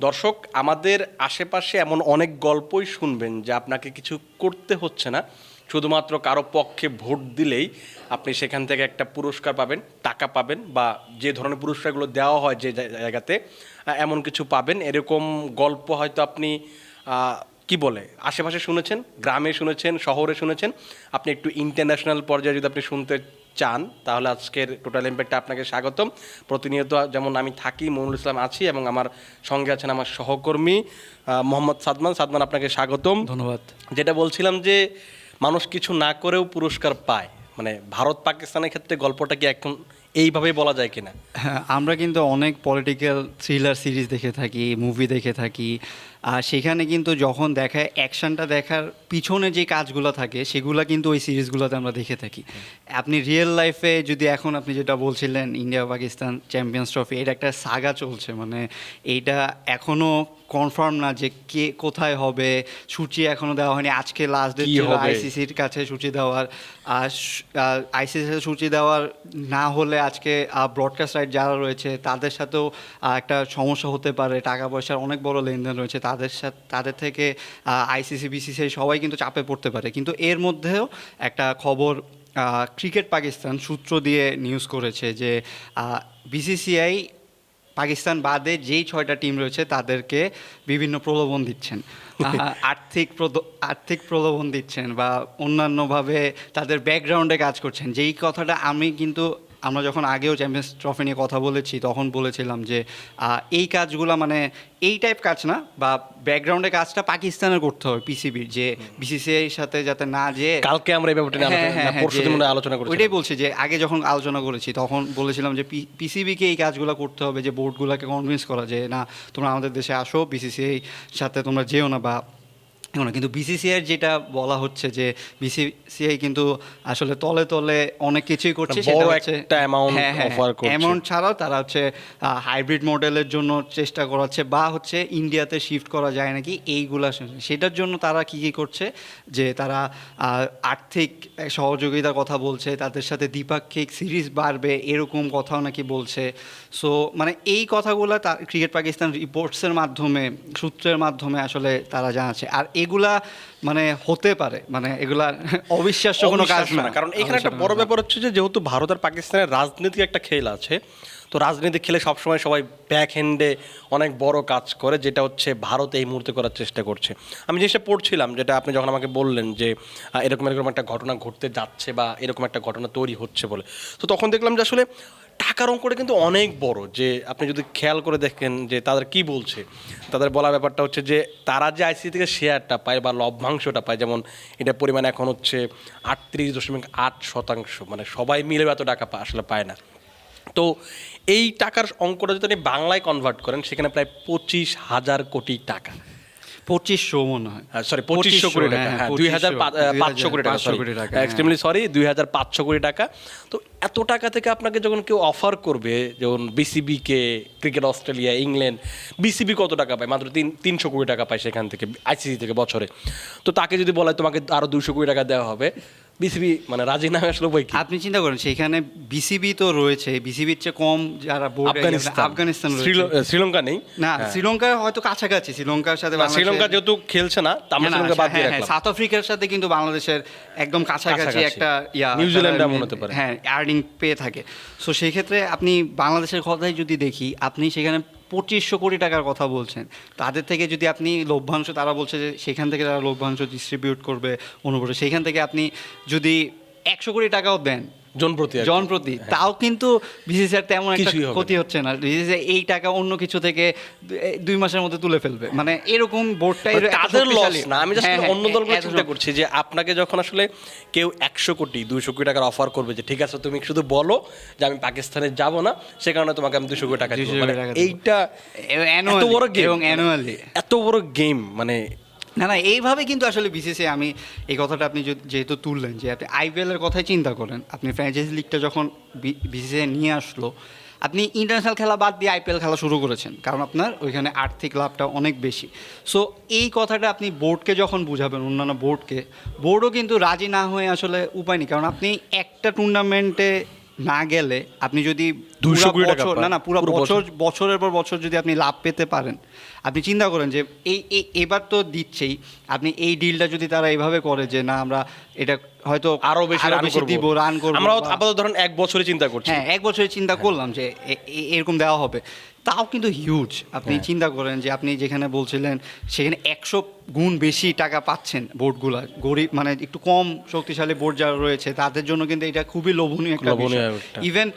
দর্শক, আমাদের আশেপাশে এমন অনেক গল্পই শুনবেন যে আপনাকে কিছু করতে হচ্ছে না। শুধুমাত্র কারও পক্ষে ভোট দিলেই আপনি সেখান থেকে একটা পুরস্কার পাবেন, টাকা পাবেন বা যে ধরনের পুরস্কারগুলো দেওয়া হয় যে জায়গাতে এমন কিছু পাবেন। এরকম গল্প হয়তো আপনি কি বলে, আশেপাশে শুনেছেন, গ্রামে শুনেছেন, শহরে শুনেছেন। আপনি একটু ইন্টারন্যাশনাল পর্যায়ে যদি আপনি শুনতে চান তাহলে আজকের টোটাল ইম্প্যাক্টে আপনাকে স্বাগতম। প্রতিনিয়ত যেমন আমি থাকি মনুল ইসলাম আছি এবং আমার সঙ্গে আছেন আমার সহকর্মী মোহাম্মদ সাদমান। সাদমান আপনাকে স্বাগতম। ধন্যবাদ। যেটা বলছিলাম যে মানুষ কিছু না করেও পুরস্কার পায়। মানে ভারত পাকিস্তানের ক্ষেত্রে গল্পটা কি এখন এইভাবেই বলা যায় কিনা? হ্যাঁ আমরা কিন্তু অনেক পলিটিক্যাল থ্রিলার সিরিজ দেখে থাকি মুভি দেখে থাকি সেখানে কিন্তু যখন দেখায় অ্যাকশনটা দেখার পিছনে যে কাজগুলো থাকে সেগুলো কিন্তু ওই সিরিজগুলোতে আমরা দেখে থাকি। আপনি রিয়েল লাইফে যদি এখন আপনি যেটা বলছিলেন ইন্ডিয়া পাকিস্তান চ্যাম্পিয়ন্স ট্রফি এটা একটা সাগা চলছে। মানে এইটা এখনও কনফার্ম না যে কে কোথায় হবে সূচি এখনও দেওয়া হয়নি। আজকে লাস্ট ডেট ছিল আইসিসির কাছে সূচি দেওয়ার। আর আইসিসির সূচি দেওয়ার না হলে আজকে ব্রডকাস্ট রাইট যারা রয়েছে তাদের সাথেও একটা সমস্যা হতে পারে। টাকা পয়সার অনেক বড় লেনদেন রয়েছে। তাদের সাথে তাদের থেকে আইসিসি বিসিসিআই সবাই কিন্তু চাপে পড়তে পারে। কিন্তু এর মধ্যেও একটা খবর ক্রিকেট পাকিস্তান সূত্র দিয়ে নিউজ করেছে যে বিসিসিআই পাকিস্তান বাদে যেই ছয়টা টিম রয়েছে তাদেরকে বিভিন্ন প্রলোভন দিচ্ছেন। আর্থিক প্রদ- আর্থিক প্রলোভন দিচ্ছেন বা অন্যান্যভাবে তাদের ব্যাকগ্রাউন্ডে কাজ করছেন। যেই কথাটা আমি কিন্তু আমরা যখন আগেও চ্যাম্পিয়ন্স ট্রফি নিয়ে কথা বলেছি তখন বলেছিলাম যে এই কাজগুলো মানে এই টাইপ কাজ না বা ব্যাকগ্রাউন্ডে কাজটা পাকিস্তানের করতে হবে পিসিবির যে বিসিসিআই সাথে যাতে না যে কালকে আমরা এই ব্যাপারটা নিয়ে হ্যাঁ, আলোচনা- হ্যাঁ, হ্যাঁ, করেছি ওইটাই বলছি যে আগে যখন আলোচনা করেছি তখন বলেছিলাম যে পিসিবিকে এই কাজগুলো করতে হবে যে বোর্ডগুলোকে কনভিন্স করা যে না তোমরা আমাদের দেশে আসো বিসিসিআই সাথে তোমরা যেও না বা কিন্তু বিসিসিআই যেটা বলা হচ্ছে যে বিসিসিআই কিন্তু আসলে তলে তলে অনেক কিছুই করছে সেটা হচ্ছে একটা amount হ্যাঁ, হ্যাঁ, করছে। amount ছাড়াও তারা হচ্ছে হাইব্রিড মডেলের জন্য চেষ্টা করাচ্ছে বা হচ্ছে ইন্ডিয়াতে শিফট করা যায় নাকি এইগুলা সেটার জন্য তারা কি কি করছে যে তারা আর্থিক সহযোগিতার কথা বলছে তাদের সাথে দ্বিপাক্ষিক সিরিজ বাড়বে এরকম কথাও নাকি বলছে। সো মানে এই কথাগুলো ক্রিকেট পাকিস্তান রিপোর্টসের মাধ্যমে সূত্রের মাধ্যমে আসলে তারা জানাচ্ছে। আর এগুলা মানে হতে পারে মানে এগুলা অবিশ্বাস্য কোনো কাজ না কারণ এখানে একটা বড় ব্যাপার হচ্ছে যে যেহেতু ভারত আর পাকিস্তানের রাজনীতিক একটা খেল আছে তো রাজনীতি খেলে সবসময় সবাই ব্যাক হ্যান্ডে অনেক বড় কাজ করে যেটা হচ্ছে ভারত এই মুহূর্তে করার চেষ্টা করছে। আমি জিনিসটা পড়ছিলাম যেটা আপনি যখন আমাকে বললেন যে এরকম এরকম একটা ঘটনা ঘটতে যাচ্ছে বা এরকম একটা ঘটনা তৈরি হচ্ছে বলে তো তখন দেখলাম যে আসলে টাকার অঙ্কটা কিন্তু অনেক বড় যে আপনি যদি খেয়াল করে দেখেন যে তাদের কি বলছে তাদের বলা ব্যাপারটা হচ্ছে যে তারা যে আইসিসি থেকে শেয়ারটা পায় বা লভ্যাংশটা পায় যেমন এটা পরিমাণ এখন হচ্ছে আটত্রিশ দশমিক আট শতাংশ মানে সবাই মিলে এত টাকা আসলে পায় না। তো এই টাকার অঙ্কটা যদি আপনি বাংলায় কনভার্ট করেন সেখানে প্রায় পঁচিশ হাজার কোটি টাকা। পঁচিশশো মনে হয়। সরি পঁচিশশো কোটি টাকা হ্যাঁ দুই হাজার পাঁচশো কোটি টাকা টাকা হ্যাঁ। এক্সট্রিমলি সরি দুই হাজার পাঁচশো কোটি টাকা। তো এত টাকা থেকে আপনাকে যখন কেউ অফার করবে যেমন বিসিবিকে ক্রিকেট অস্ট্রেলিয়া ইংল্যান্ড বিসিবি কত টাকা পায়? মাত্র তিন তিনশো কোটি টাকা পায় সেখান থেকে আইসিসি থেকে বছরে। তো তাকে যদি বলা হয় তোমাকে আরও দুশো কোটি টাকা দেওয়া হবে বিসিবি মানে রাজি না হয়ে আসলে কি? আপনি চিন্তা করেন সেখানে বিসিবি তো রয়েছে বিসিবির চেয়ে কম যারা আফগানিস্তান। আফগানিস্তান শ্রীলঙ্কা নেই? না শ্রীলঙ্কা হয়তো কাছাকাছি শ্রীলঙ্কার সাথে শ্রীলঙ্কা যেহেতু খেলছে না আমরা না, না, শ্রীলঙ্কা বাদ দিয়ে হ্যাঁ, হ্যাঁ, সাউথ আফ্রিকার সাথে কিন্তু বাংলাদেশের একদম কাছাকাছি। একটা ইয়া নিউজিল্যান্ড এমন হতে পারে। হ্যাঁ আর্নিং পেয়ে থাকে। সো সেই ক্ষেত্রে আপনি বাংলাদেশের কথাই যদি দেখি, আপনি সেখানে পঁচিশশো কোটি টাকার কথা বলছেন। তাদের থেকে যদি আপনি লভ্যাংশ, তারা বলছে যে সেখান থেকে তারা লভ্যাংশ ডিস্ট্রিবিউট করবে অনুপ্রে সেখান থেকে আপনি যদি একশো কোটি টাকাও দেন জনপ্রতি জনপ্রতি। তাও কিন্তু বিসিসিআর তেমন একটা। ক্ষতি হচ্ছে না। বিসিসিআই এই টাকা অন্য কিছু থেকে দুই মাসের মধ্যে তুলে ফেলবে। মানে এরকম বোর্ডটাই মানে তাদের লস না। আমি জাস্ট হ্যাঁ, হ্যাঁ, অন্য দলগুলো চিন্তা করছি যে আপনাকে যখন আসলে কেউ একশো কোটি দুইশো কোটি টাকার অফার করবে যে ঠিক আছে তুমি শুধু বলো যে আমি পাকিস্তানে যাব না সে কারণে তোমাকে আমি দুশো কোটি টাকা দিব। 200 কোটি মানে। এইটা এত বড় গেম এত বড় গেম মানে না না, এইভাবে কিন্তু আসলে বিসিসি আমি এই কথাটা আপনি যেহেতু তুললেন, যে আপনি আইপিএল এর কথাই চিন্তা করেন, আপনি ফ্র্যাঞ্চাইজি লিগটা যখন বিসিসি নিয়ে আসলো, আপনি ইন্টারন্যাশনাল খেলা বাদ দিয়ে আইপিএল খেলা শুরু করেছেন, কারণ আপনার ওইখানে আর্থিক লাভটা অনেক বেশি। সো এই কথাটা আপনি বোর্ডকে যখন বুঝাবেন, অন্যান্য বোর্ডকে, বোর্ডও কিন্তু রাজি না হয়ে আসলে উপায় নেই, কারণ আপনি একটা টুর্নামেন্টে না গেলে আপনি যদি দুশো কোটি টাকা বছর না না পুরো বছর। বছরের পর বছর যদি আপনি লাভ পেতে পারেন আপনি চিন্তা করেন যে এই এবার তো দিচ্ছেই আপনি এই ডিলটা যদি তারা এইভাবে করে যে না আমরা এটা হয়তো আরও বেশি আরও বেশি দিব রান করব আমরাও আপাতত ধরুন এক বছরে চিন্তা করছি। হ্যাঁ এক বছরে চিন্তা করলাম যে এরকম দেওয়া হবে। তাও কিন্তু হিউজ আপনি হ্যাঁ। চিন্তা করেন যে আপনি যেখানে বলছিলেন সেখানে একশো গুণ বেশি টাকা পাচ্ছেন বোর্ডগুলো গরিব মানে একটু কম শক্তিশালী বোর্ড যারা রয়েছে তাদের জন্য কিন্তু এটা খুবই লোভনীয় একটা বিষয়। ইভেন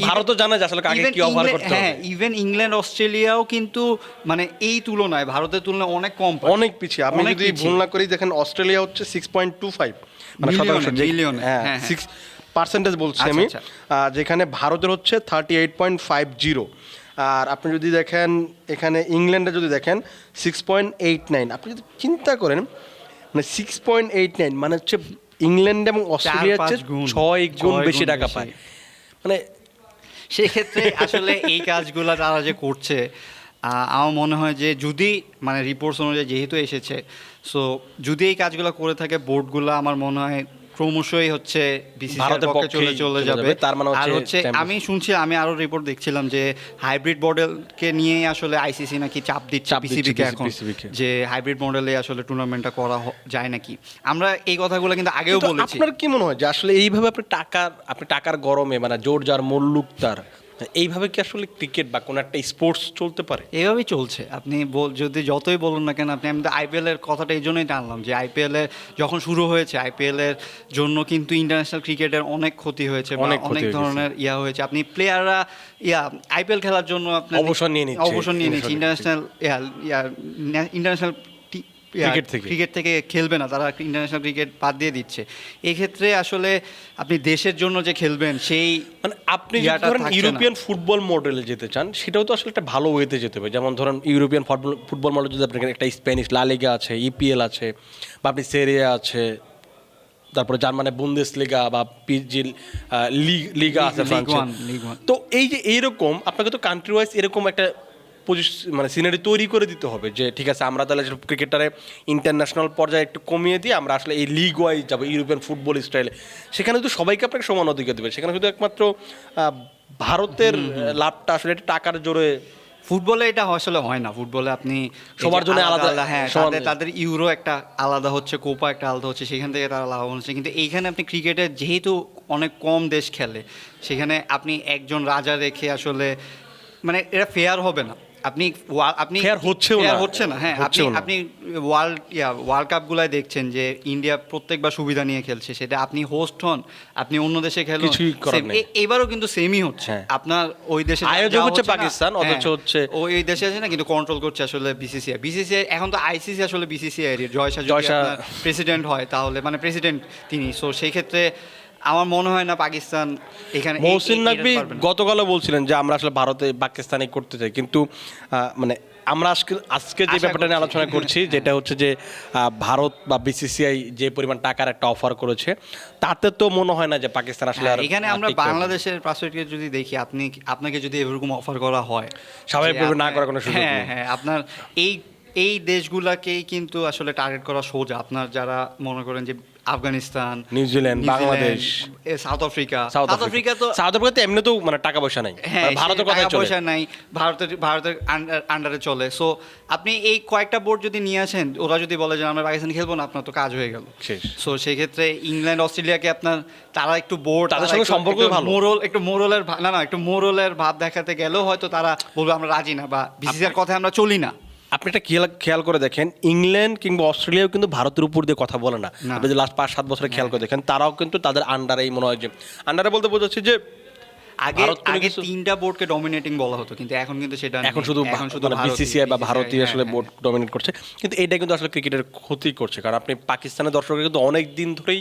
ভারতও জানে যে আসলে কাকে কি offer করতে হ্যাঁ ইভেন ইংল্যান্ড অস্ট্রেলিয়াও কিন্তু মানে এই তুলনায় ভারতের তুলনায় অনেক কম অনেক পিছিয়ে। অনেক যদি। ভুল না করি দেখেন অস্ট্রেলিয়া হচ্ছে সিক্স পয়েন্ট টু ফাইভ মানে শতাংশ যে- হ্যাঁ হ্যাঁ, হ্যাঁ। সিক্স পার্সেন্টেজ বলছি আচ্ছা, আমি। আচ্ছা। যেখানে ভারতের হচ্ছে thirty eight point five zero আর আপনি যদি দেখেন এখানে ইংল্যান্ডে যদি দেখেন সিক্স পয়েন্ট এইট নাইন আপনি যদি চিন্তা করেন মানে সিক্স পয়েন্ট এইট নাইন মানে হচ্ছে ইংল্যান্ড এবং অস্ট্রেলিয়ার চেয়ে ছয় গুণ বেশি টাকা পায়। মানে সেক্ষেত্রে আসলে এই কাজগুলো তারা যে করছে আহ, আমার মনে হয় যে যদি মানে রিপোর্টস অনুযায়ী যেহেতু এসেছে সো যদি এই কাজগুলো করে থাকে বোর্ডগুলো আমার মনে হয় ক্রমশই হচ্ছে ভারতের পক্ষে চলে চলে যাবে। তার মানে আর হচ্ছে আমি শুনছি আমি আরও রিপোর্ট দেখছিলাম যে হাইব্রিড মডেলকে নিয়ে আসলে আইসিসি নাকি চাপ দিচ্ছে পিসিবিকে এখন যে হাইব্রিড মডেলে আসলে টুর্নামেন্টটা করা যায় নাকি। আমরা এই কথাগুলো কিন্তু আগেও বলেছি। আপনার কি মনে হয় যে আসলে এইভাবে আপনি টাকার আপনি টাকার গরমে মানে জোর যার মল্লুক তার এইভাবে কি আসলে ক্রিকেট বা কোনো একটা স্পোর্টস চলতে পারে? এইভাবেই চলছে। আপনি বল- যদি যতই বলুন না কেন আপনি আমি তো আইপিএল এর কথাটা এই জন্যই টানলাম যে আইপিএল এর যখন শুরু হয়েছে আইপিএল এর জন্য কিন্তু ইন্টারন্যাশনাল ক্রিকেটের অনেক ক্ষতি হয়েছে অনেক অনেক ধরনের ইয়া হয়েছে। আপনি প্লেয়াররা ইয়া আইপিএল খেলার জন্য আপনার অবসর নিয়ে নিচ্ছে। অবসর নিয়ে নিচ্ছে। ইন্টারন্যাশনাল ইয়া ইন্টারন্যাশনাল ক্রিকেট থেকে। ক্রিকেট থেকে খেলবে না তারা ইন্টারন্যাশনাল ক্রিকেট বাদ দিয়ে দিচ্ছে এই ক্ষেত্রে আসলে আপনি দেশের জন্য যে খেলবেন সেই মানে আপনি ধরেন ইউরোপিয়ান ফুটবল মডেলে যেতে চান সেটাও তো আসলে একটা ভালো ওয়েতে যেতে হবে যেমন ধরেন ইউরোপিয়ান ফুটবল ফুটবল মডেল যদি আপনার একটা স্প্যানিশ লালিগা আছে ইপিএল আছে বা আপনি সেরিয়া আছে তারপরে জার্মানে বুন্দেস লিগা বা পিজি লিগা আছে League One। তো এই যে এইরকম আপনাকে তো কান্ট্রি ওয়াইজ এরকম একটা মানে সিনারি তৈরি করে দিতে হবে যে ঠিক আছে আমরা তাহলে ক্রিকেটারে ইন্টারন্যাশনাল পর্যায়ে একটু কমিয়ে দিয়ে আমরা আসলে এই লিগ ওয়াইজ যাব ইউরোপিয়ান ফুটবল স্টাইলে সেখানে তো সবাইকে আপনাকে সমান অধিকার দেবে। সেখানে শুধু একমাত্র ভারতের লাভটা আসলে টাকার জোরে ফুটবলে এটা আসলে হয় না। ফুটবলে আপনি সবার জন্য আলাদা- আলাদা হ্যাঁ তাদের তাদের ইউরো একটা আলাদা হচ্ছে কোপা একটা আলাদা হচ্ছে সেখান থেকে তারা লাভবান হচ্ছে। কিন্তু এইখানে আপনি ক্রিকেটে যেহেতু অনেক কম দেশ খেলে সেখানে আপনি একজন রাজা রেখে আসলে মানে এটা ফেয়ার হবে না। আপনি আপনি হচ্ছেও না। হচ্ছে না হ্যাঁ আপনি আপনি ওয়ার্ল্ড ইয়া ওয়ার্ল্ড কাপগুলাই দেখছেন যে ইন্ডিয়া প্রত্যেকবার সুবিধা নিয়ে খেলছে সেটা আপনি হোস্ট হন আপনি অন্য দেশে খেলেন এবারও কিন্তু সেমই হচ্ছে। হ্যাঁ। আপনার ওই দেশে আয়োজক হচ্ছে পাকিস্তান, অথচ হ্যাঁ। হচ্ছে- ওই দেশে আছে না কিন্তু কন্ট্রোল করছে আসলে বিসিসিআই বিসিসিআই এখন তো আইসিসি আসলে বিসিসিআই এর জয়শা যদি প্রেসিডেন্ট হয় তাহলে মানে প্রেসিডেন্ট তিনি। সো সেই ক্ষেত্রে আমার মনে হয় না পাকিস্তান এখানে মহসিন নাকবি গতকালও বলছিলেন যে আমরা আসলে ভারতে পাকিস্তানে করতে চাই। কিন্তু মানে আমরা আজকে আজকে যে ব্যাপারটা নিয়ে আলোচনা করছি যেটা হচ্ছে যে ভারত বা বিসিসিআই যে পরিমাণ টাকার একটা অফার করেছে তাতে তো মনে হয় না যে পাকিস্তান আসলে হ্যাঁ, এখানে আমরা বাংলাদেশের পার্সপেক্টিভ যদি দেখি আপনি আপনাকে যদি এরকম অফার করা হয় স্বাভাবিকভাবে না করার কোনো সুযোগ হ্যাঁ হ্যাঁ আপনার এই এই দেশগুলাকেই কিন্তু আসলে টার্গেট করা সোজা। আপনার যারা মনে করেন যে Afghanistan New Zealand, Bangladesh, South Africa. South Africa. তো সাউথ আফ্রিকাতে এমনিতেও মানে টাকা পয়সা নাই। হ্যাঁ মানে ভারতের টাকা চলে। পয়সা নাই ভারতের ভারতের আন্ডারে চলে। সো আপনি এই কয়েকটা বোর্ড যদি নিয়ে আসেন ওরা যদি বলে যে আমরা পাকিস্তান খেলব না আপনার তো কাজ হয়ে গেল। সো সেই ক্ষেত্রে ইংল্যান্ড অস্ট্রেলিয়াকে আপনার তারা একটু বোর্ড তাদের সঙ্গে সম্পর্ক ভালো। মোরল একটু মোরলের না না একটু মোরলের ভাব দেখাতে গেলেও হয়তো তারা বলবে আমরা রাজি না বা বিসিসিআর কথায় আমরা চলি না। আপনি একটা খেয়াল খেয়াল করে দেখেন ইংল্যান্ড কিংবা অস্ট্রেলিয়াও কিন্তু ভারতের উপর দিয়ে কথা বলে না। হ্যাঁ। আপনি যে লাস্ট পাঁচ সাত বছরে খেয়াল করে দেখেন তারাও কিন্তু তাদের আন্ডারেই মনে হয় যে আন্ডারে বলতে বোঝাচ্ছে যে আগে আগে তিনটা বোর্ডকে ডমিনেটিং বলা হতো কিন্তু এখন কিন্তু সেটা এখন শুধু এখন শুধু মানে বিসিসিআই বা ভারতীয় হ্যাঁ, আসলে হ্যাঁ। বোর্ড ডমিনেট করছে কিন্তু এটা কিন্তু আসলে ক্রিকেটের ক্ষতি করছে কারণ আপনি পাকিস্তানের দর্শকরা কিন্তু অনেক দিন ধরেই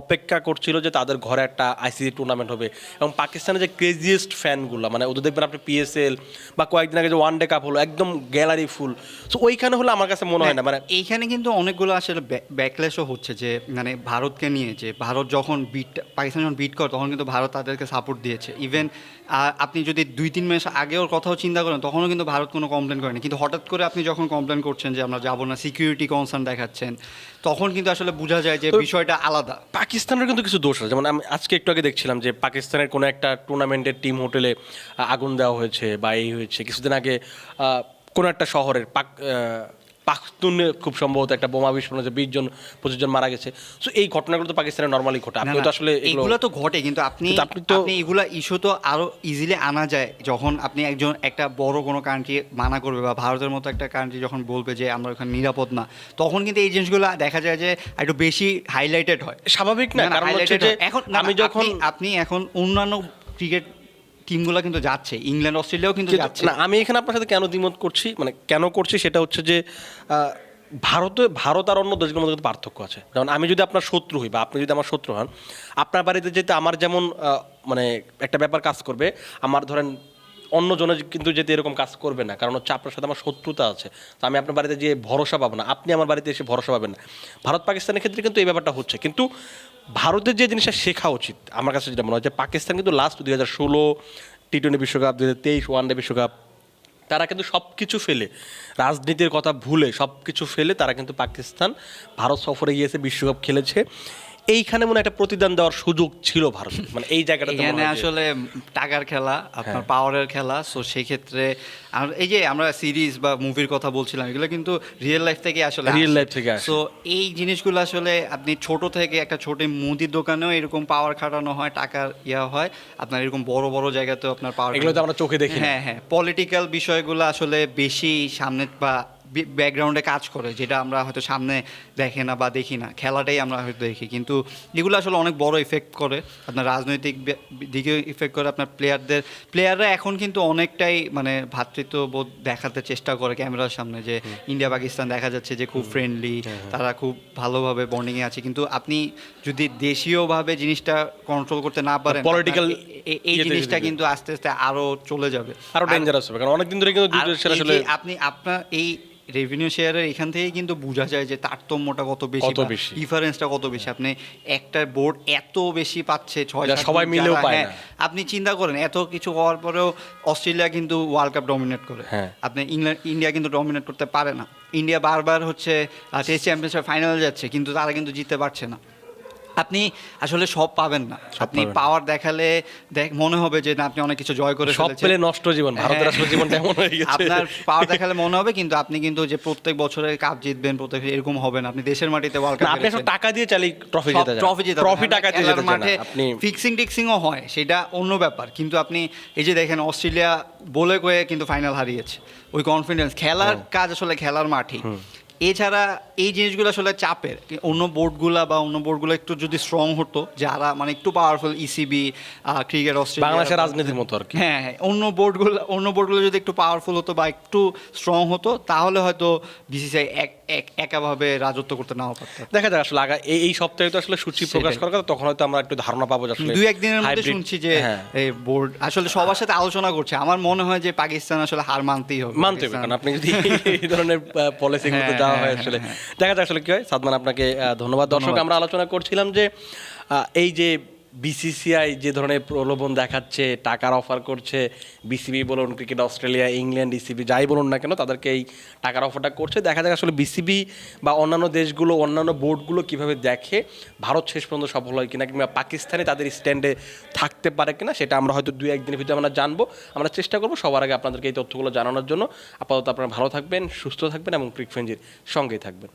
অপেক্ষা করছিল যে তাদের ঘরে একটা আইসিসি টুর্নামেন্ট হবে। এবং পাকিস্তানের যে ক্রেজিয়েস্ট ফ্যানগুলো মানে ওদের দেখবেন আপনি পিএসএল বা কয়েকদিন আগে যে ওয়ান ডে কাপ হলো একদম গ্যালারি ফুল সো ওইখানে হলে আমার কাছে মনে হয় না মানে এইখানে কিন্তু অনেকগুলো আসলে ব্যাকলেশও হচ্ছে যে মানে ভারতকে নিয়ে যে ভারত যখন বিট পাকিস্তান যখন বিট করে তখন কিন্তু ভারত তাদেরকে সাপোর্ট দিয়েছে। ইভেন আপনি যদি দুই তিন মাস আগেও কথাও চিন্তা করেন তখনও কিন্তু ভারত কোনো কমপ্লেন করেনি। কিন্তু হঠাৎ করে আপনি যখন কমপ্লেন করছেন যে আমরা যাব না সিকিউরিটি কনসার্ন দেখাচ্ছেন তখন কিন্তু আসলে বোঝা যায় যে বিষয়টা আলাদা। পাকিস্তানের কিন্তু কিছু দোষ আছে। যেমন আমি আজকে একটু আগে দেখছিলাম যে পাকিস্তানের কোনো একটা টুর্নামেন্টের টিম হোটেলে আগুন দেওয়া হয়েছে বা এই হয়েছে। কিছুদিন আগে কোনো একটা শহরের পাক পাখতুনে খুব সম্ভবত একটা বোমা বিস্ফোরণ হয়েছে বিশ জন পঁচিশ জন মারা গেছে। তো এই ঘটনাগুলো তো পাকিস্তানে নর্মালি ঘটে। আপনি তো আসলে এগুলো তো ঘটে কিন্তু আপনি আপনি তো- এগুলা ইস্যু তো আরও ইজিলি আনা যায়। যখন আপনি একজন একটা বড় কোনো কান্ট্রি মানা করবে বা ভারতের মতো একটা কান্ট্রি যখন বলবে যে আমরা ওখানে নিরাপদ না তখন কিন্তু এই জিনিসগুলো দেখা যায় যে একটু বেশি হাইলাইটেড হয়। স্বাভাবিক না কারণ হচ্ছে যে এখন আমি যখন আপনি এখন অন্যান্য ক্রিকেট টিমগুলো কিন্তু যাচ্ছে ইংল্যান্ড অস্ট্রেলিয়াও কিন্তু যাচ্ছে। না আমি এখানে আপনার সাথে কেন দ্বিমত করছি মানে কেন করছি সেটা হচ্ছে যে ভারতে ভারত আর অন্য দেশগুলোর মধ্যে কিন্তু পার্থক্য আছে। যেমন আমি যদি আপনার শত্রু হই বা আপনি যদি আমার শত্রু হন আপনার বাড়িতে যেতে আমার যেমন মানে একটা ব্যাপার কাজ করবে আমার ধরেন অন্য জনে কিন্তু যেতে এরকম কাজ করবে না কারণ হচ্ছে আপনার সাথে আমার শত্রুতা আছে। তো আমি আপনার বাড়িতে যে ভরসা পাবো না আপনি আমার বাড়িতে এসে ভরসা পাবেন না। ভারত পাকিস্তানের ক্ষেত্রে কিন্তু এই ব্যাপারটা হচ্ছে। কিন্তু ভারতের যে জিনিসটা শেখা উচিত, আমার কাছে যেটা মনে হয় যে পাকিস্তান কিন্তু লাস্ট দুই হাজার ষোলো টি টোয়েন্টি বিশ্বকাপ, দুই হাজার তেইশ ওয়ান ডে বিশ্বকাপ, তারা কিন্তু সব কিছু ফেলে, রাজনীতির কথা ভুলে সব কিছু ফেলে তারা কিন্তু পাকিস্তান ভারত সফরে গিয়েছে, বিশ্বকাপ খেলেছে। এইখানে মনে একটা প্রতিদান দেওয়ার সুযোগ ছিল ভারত। মানে এই জায়গাটাতে মনে এখানে আসলে টাকার খেলা আপনার হ্যাঁ। পাওয়ারের খেলা সো সেই ক্ষেত্রে আর এই যে আমরা সিরিজ বা মুভির কথা বলছিলাম এগুলো কিন্তু রিয়েল লাইফ থেকে আসলে রিয়েল লাইফ থেকে। সো এই জিনিসগুলো আসলে আপনি ছোট থেকে একটা ছোট মুদির দোকানেও এরকম পাওয়ার খাটানো হয় টাকার ইয়া হয়। আপনার এরকম বড় বড় জায়গাতেও আপনার পাওয়ার এগুলো তো আমরা চোখে দেখি হ্যাঁ হ্যাঁ। পলিটিক্যাল বিষয়গুলো আসলে বেশি সামনে বা ব্যাকগ্রাউন্ডে কাজ করে যেটা আমরা হয়তো সামনে দেখে না বা দেখি না। খেলাটাই আমরা হয়তো দেখি। কিন্তু এগুলো আসলে অনেক বড় ইফেক্ট করে। আপনার রাজনৈতিক দিকে ইফেক্ট করে আপনার প্লেয়ারদের প্লেয়াররা এখন কিন্তু অনেকটাই মানে ভ্রাতৃত্ববোধ দেখাতে চেষ্টা করে ক্যামেরার সামনে যে ইন্ডিয়া পাকিস্তান দেখা যাচ্ছে যে খুব ফ্রেন্ডলি হ্যাঁ, তারা খুব ভালোভাবে বন্ডিংয়ে আছে। কিন্তু আপনি যদি দেশীয়ভাবে জিনিসটা কন্ট্রোল করতে না পারেন এ- এই জিনিসটা কিন্তু আস্তে আস্তে আরও চলে যাবে। আরও আর- ডেঞ্জারাস হবে। কারণ অনেকদিন ধরে কিন্তু আপনি আপনার এই রেভিনিউ শেয়ারের এখান থেকেই কিন্তু বোঝা যায় যে তারতম্যটা কত বেশি কত বেশি। ডিফারেন্সটা কত বেশি আপনি একটা বোর্ড এত বেশি পাচ্ছে ছয় সবাই মিলে মিলেও পায় হ্যাঁ, না। আপনি চিন্তা করেন এত কিছু হওয়ার পরেও অস্ট্রেলিয়া কিন্তু ওয়ার্ল্ড কাপ ডমিনেট করে হ্যাঁ। আপনি ইংল্যান্ড ইন্ডিয়া কিন্তু ডমিনেট করতে পারে না ইন্ডিয়া বারবার হচ্ছে টেস্ট চ্যাম্পিয়নশিপ ফাইনাল যাচ্ছে কিন্তু তারা কিন্তু জিততে পারছে না আপনি আসলে সব পাবেন না। আপনি পাওয়ার দেখালে দেখ মনে হবে যে না আপনি অনেক কিছু জয় করে সব পেলে নষ্ট জীবন ভারতের হ্যাঁ। আসলে জীবনটা এমন হয়ে গেছে। আপনার পাওয়ার দেখালে মনে হবে কিন্তু আপনি কিন্তু যে প্রত্যেক বছরে কাপ জিতবেন প্রত্যেক এরকম হবে না। আপনি দেশের মাটিতে ওয়ার্ল্ড কাপ আপনি আসলে টাকা দিয়ে চালি ট্রফি জেতা যায় ট্রফি জেতা ট্রফি টাকা দিয়ে জেতা যায় মাঠে আপনি ফিক্সিং টিক্সিংও হয় সেটা অন্য ব্যাপার। কিন্তু আপনি এই যে দেখেন অস্ট্রেলিয়া বলে কয়ে কিন্তু ফাইনাল হারিয়েছে। ওই কনফিডেন্স খেলার কাজ আসলে খেলার মাঠেই। এছাড়া এই জিনিসগুলো আসলে চাপের। অন্য বোর্ডগুলা বা অন্য বোর্ডগুলো একটু যদি স্ট্রং হতো যারা মানে একটু পাওয়ারফুল ইসিবি ক্রিকেট অস্ট্রেলিয়া বাংলাদেশের রাজনীতির মতো আর কি। হ্যাঁ হ্যাঁ অন্য বোর্ডগুলো অন্য বোর্ডগুলো যদি একটু পাওয়ারফুল হতো বা একটু স্ট্রং হতো তাহলে হয়তো বিসিসিআই এক এক একাভাবে রাজত্ব করতে নাও পারত। দেখা যাক আসলে আগা এই সপ্তাহে তো আসলে সূচি প্রকাশ। করার কথা তখন হয়তো আমরা একটু ধারণা পাবো আসলে দুই একদিনের মধ্যে শুনছি যে হ্যাঁ। এই বোর্ড আসলে সবার সাথে আলোচনা করছে। আমার মনে হয় যে পাকিস্তান আসলে হার মানতেই হবে। মানতে হবে কারণ আপনি যদি এই ধরনের পলিসিগুলোতে হ্যাঁ, যাওয়া হয় হ্যাঁ, আসলে দেখা যাক আসলে কি হয়। সাদমান আপনাকে আহ, ধন্যবাদ। দর্শক আমরা আলোচনা করছিলাম যে আহ, এই যে বিসিসিআই যে ধরনের প্রলোভন দেখাচ্ছে, টাকার অফার করছে বিসিবি বলুন ক্রিকেট অস্ট্রেলিয়া ইংল্যান্ড ইসিবি যাই বলুন না কেন, তাদেরকে এই টাকার অফারটা করছে। দেখা যাক আসলে বিসিবি বা অন্যান্য দেশগুলো, অন্যান্য বোর্ডগুলো কীভাবে দেখে ভারত শেষ পর্যন্ত সফল হয় কিনা, কিংবা পাকিস্তানে তাদের স্ট্যান্ডে থাকতে পারে কিনা, সেটা আমরা হয়তো দু একদিনের ভিতরে আমরা জানব। আমরা চেষ্টা করব সবার আগে আপনাদেরকে এই তথ্যগুলো জানানোর জন্য। আপাতত আপনারা ভালো থাকবেন, সুস্থ থাকবেন এবং ক্রিকফেঞ্জির সঙ্গেই থাকবেন।